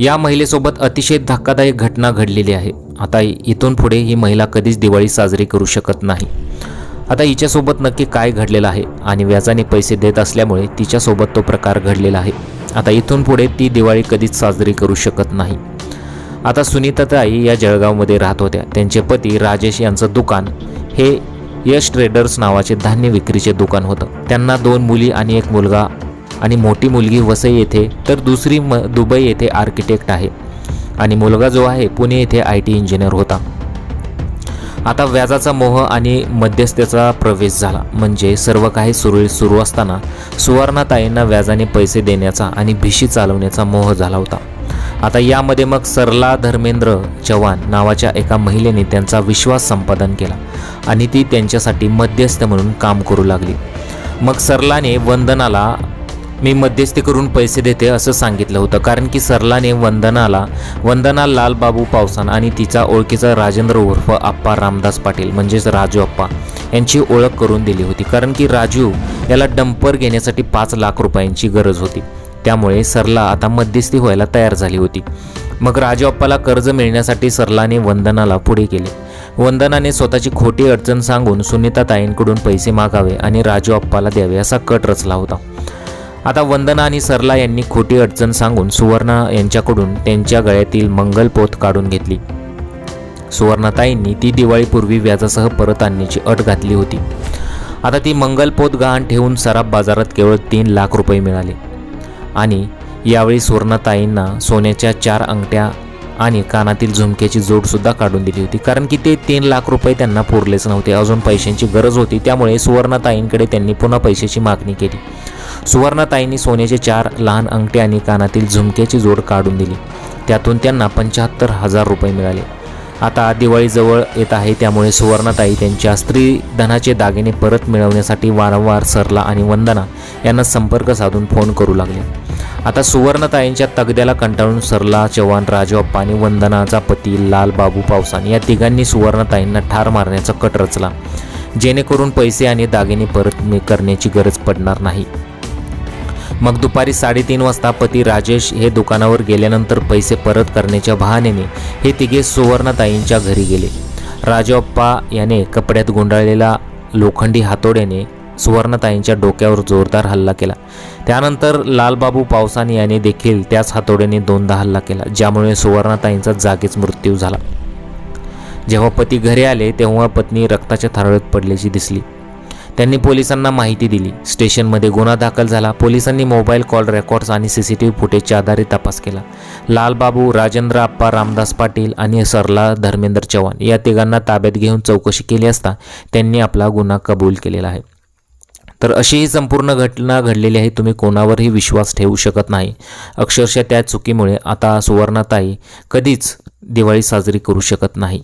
या महिलेसोबत अतिशय धक्कादायक घटना घडलेली आहे. आता इथून पुढे ही महिला कधीच दिवाळी साजरी करू शकत नाही. आता हिच्यासोबत नक्की काय घडलेलं आहे आणि व्याजाने पैसे देत असल्यामुळे तिच्यासोबत तो प्रकार घडलेला आहे. आता इथून पुढे ती दिवाळी कधीच साजरी करू शकत नाही. आता सुनीताताई या जळगावमध्ये राहत होत्या. त्यांचे पती राजेश यांचं दुकान हे यश ट्रेडर्स नावाचे धान्य विक्रीचे दुकान होतं. त्यांना दोन मुली आणि एक मुलगा आणि मोठी मुलगी वसई येथे तर दुसरी म दुबई येथे आर्किटेक्ट आहे. आणि मुलगा जो आहे पुणे येथे आय टी इंजिनियर होता. आता व्याजाचा मोह आणि मध्यस्थेचा प्रवेश झाला. म्हणजे सर्व काही सुरळीत सुरू असताना सुवर्णाताईंना व्याजाने पैसे देण्याचा आणि भिशी चालवण्याचा मोह झाला होता. आता यामध्ये मग सरला धर्मेंद्र चव्हाण नावाच्या एका महिलेने त्यांचा विश्वास संपादन केला आणि ती त्यांच्यासाठी मध्यस्थ म्हणून काम करू लागली. मग सरलाने वंदनाला मी मध्यस्थी करून पैसे देते असं सांगितलं होतं. कारण की सरलाने वंदनाला वंदना लालबाबू पावसान आणि तिचा ओळखीचा राजेंद्र उर्फ आप्पा रामदास पाटील म्हणजेच राजू आप्पा यांची ओळख करून दिली होती. कारण की राजू याला डंपर घेण्यासाठी पाच लाख रुपयांची गरज होती. त्यामुळे सरला आता मध्यस्थी व्हायला तयार झाली होती. मग राजू आप्पाला कर्ज मिळण्यासाठी सरलाने वंदनाला पुढे केले वंदनाने स्वतःची खोटी अडचण सांगून सुनीता ताईंकडून पैसे मागावे आणि राजू आप्पाला द्यावे असा कट रचला होता. आता वंदना आणि सरला यांनी खोटी अडचण सांगून सुवर्णा यांच्याकडून त्यांच्या गळ्यातील मंगलपोत काढून घेतली. सुवर्णाताईंनी ती दिवाळीपूर्वी व्याजासह परत आणण्याची अट घातली होती. आता ती मंगलपोत गहाण ठेवून सराफ बाजारात केवळ तीन लाख रुपये मिळाले. आणि यावेळी सुवर्णाताईंना सोन्याच्या चार अंगठ्या आणि कानातील झुमक्याची जोडसुद्धा काढून दिली होती. कारण की ते तीन लाख रुपये त्यांना पुरलेच नव्हते. अजून पैशांची गरज होती. त्यामुळे सुवर्णाताईंकडे त्यांनी पुन्हा पैशाची मागणी केली. सुवर्णाताईंनी सोन्याचे चार लहान अंगठे आणि कानातील झुमक्याची जोड काढून दिली. त्यातून त्यांना पंच्याहत्तर हजार रुपये मिळाले. आता दिवाळीजवळ येत आहे त्यामुळे सुवर्णाताई त्यांच्या स्त्री धनाचे दागिने परत मिळवण्यासाठी वारंवार सरला आणि वंदना यांना संपर्क साधून फोन करू लागले. आता सुवर्णताईंच्या तगद्याला कंटाळून सरला चव्हाण राजू अप्पा आणि वंदनाचा पती लाल बाबू पावसान या तिघांनी सुवर्णताईंना ठार मारण्याचा कट रचला. जेणेकरून पैसे आणि दागिने परत करण्याची गरज पडणार नाही. मग दुपारी साडेतीन वाजता पती राजेश हे दुकानावर गेल्यानंतर पैसे परत करण्याच्या बहाण्याने हे तिघे सुवर्णताईंच्या घरी गेले. राजप्पा याने कपड्यात गुंडाळलेला लोखंडी हातोड्याने सुवर्णताईंच्या डोक्यावर जोरदार हल्ला केला. त्यानंतर लालबाबू पावसाने याने देखील त्याच हातोड्याने दोनदा हल्ला केला ज्यामुळे सुवर्णताईंचा जागीच मृत्यू झाला. जेव्हा पती घरी आले तेव्हा पत्नी रक्ताच्या थारोळ्यात पडल्याची दिसली. त्यांनी पोलिसांना माहिती दिली. स्टेशनमध्ये गुन्हा दाखल झाला. पोलिसांनी मोबाईल कॉल रेकॉर्ड्स आणि सी सी टी व्ही फुटेजच्या आधारे तपास केला. लालबाबू राजेंद्र आप्पा रामदास पाटील आणि सरला धर्मेंद्र चव्हाण या तिघांना ताब्यात घेऊन चौकशी केली असता त्यांनी आपला गुन्हा कबूल केलेला आहे. तर अशी ही संपूर्ण घटना घडलेली आहे. तुम्ही कोणावरही विश्वास ठेवू शकत नाही. अक्षरशः त्या चुकीमुळे आता सुवर्णाताई कधीच दिवाळी साजरी करू शकत नाही.